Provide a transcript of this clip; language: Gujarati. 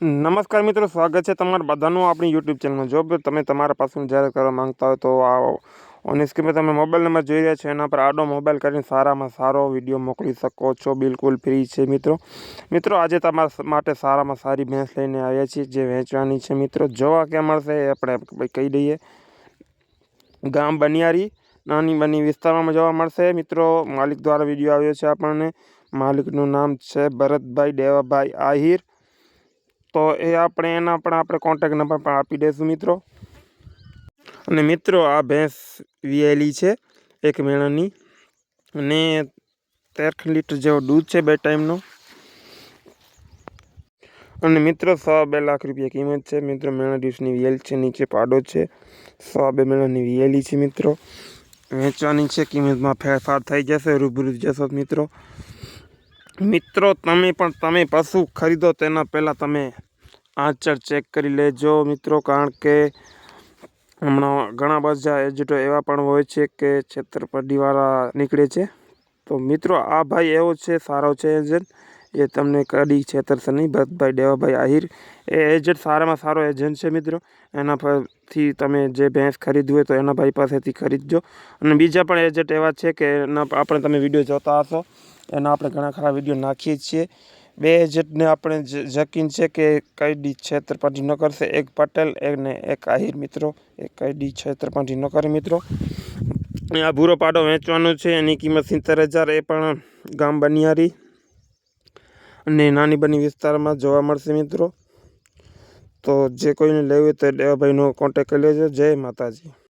નમસ્કાર મિત્રો, સ્વાગત છે તમારા બધાનું આપણી યુટ્યુબ ચેનલમાં જો તમે તમારા પાસવર્ડ જાહેર કરવા માંગતા હોય તો આ ઓન સ્ક્રીન તમે મોબાઈલ નંબર જોઈ રહ્યા છો, એના પર આડો મોબાઈલ કરીને સારામાં સારો વીડિયો મોકલી શકો છો. બિલકુલ ફ્રી છે મિત્રો. મિત્રો, આજે તમારા માટે સારામાં સારી ભેંસ લઈને આવ્યા છીએ, જે વેચવાની છે મિત્રો. જોવા ક્યાં મળશે એ આપણે કહી દઈએ. ગામ બનિયારી, નાની બની વિસ્તારમાં જોવા મળશે. મિત્રો, માલિક દ્વારા વીડિયો આવ્યો છે આપણને. માલિકનું નામ છે ભરતભાઈ દેવાભાઈ આહિર. તો એ આપણે એના પણ આપણે કોન્ટેક નંબર પણ આપી દઈશું મિત્રો. અને મિત્રો, આ ભેંસ વિયેલી છે એક મેળાની. અને તેર લીટર જેવો દૂધ છે બે ટાઈમનો. અને મિત્રો, સો બે લાખ રૂપિયા કિંમત છે. મિત્રો, મેળા દિવસની વિયેલ છે, નીચે પાડો છે. સો બે મેળાની વિયેલી છે મિત્રો. વેચવાની છે, કિંમતમાં ફેરફાર થઈ જશે, રૂબરૂ જશો મિત્રો. મિત્રો, તમે પણ તમે પશુ ખરીદો, તેના પહેલાં તમે આંચળ ચેક કરી લેજો મિત્રો, કારણ કે હમણાં ઘણા બધા એજન્ટો એવા પણ હોય છે કે છેતરપિંડીવાળા નીકળે છે. તો મિત્રો, આ ભાઈ એવો છે, સારો છે એજન્ટ. એ તમને કદી છેતરશે નહીં. ભરતભાઈ દેવાભાઈ આહિર. એ એજન્ટ સારામાં સારો એજન્ટ છે મિત્રો. એના પરથી તમે જે ભેંસ ખરીદવી હોય તો એના ભાઈ પાસેથી ખરીદજો. અને બીજા પણ એજન્ટ એવા છે કે એના આપણે તમે વીડિયો જોતા હશો. એના આપણે ઘણા ખરા વીડિયો નાખીએ છીએ. બે એજન્ટને આપણે જકીન છે કે કઈ ડી છેતરપાટી ન કરશે. એક પટેલ એને એક આહિર મિત્રો. એક કઈ ડી છેતરપાટી ન કરે મિત્રો. આ ભૂરો પાડો વેચવાનો છે. એની કિંમત સિત્તેર હજાર. એ પણ ગામ બનિયારી. અને નાની બની વિસ્તારમાં જોવા મળશે મિત્રો. તો જે કોઈને લેવું હોય તો દેવાભાઈનો કોન્ટેક કરી લેજો. જય માતાજી.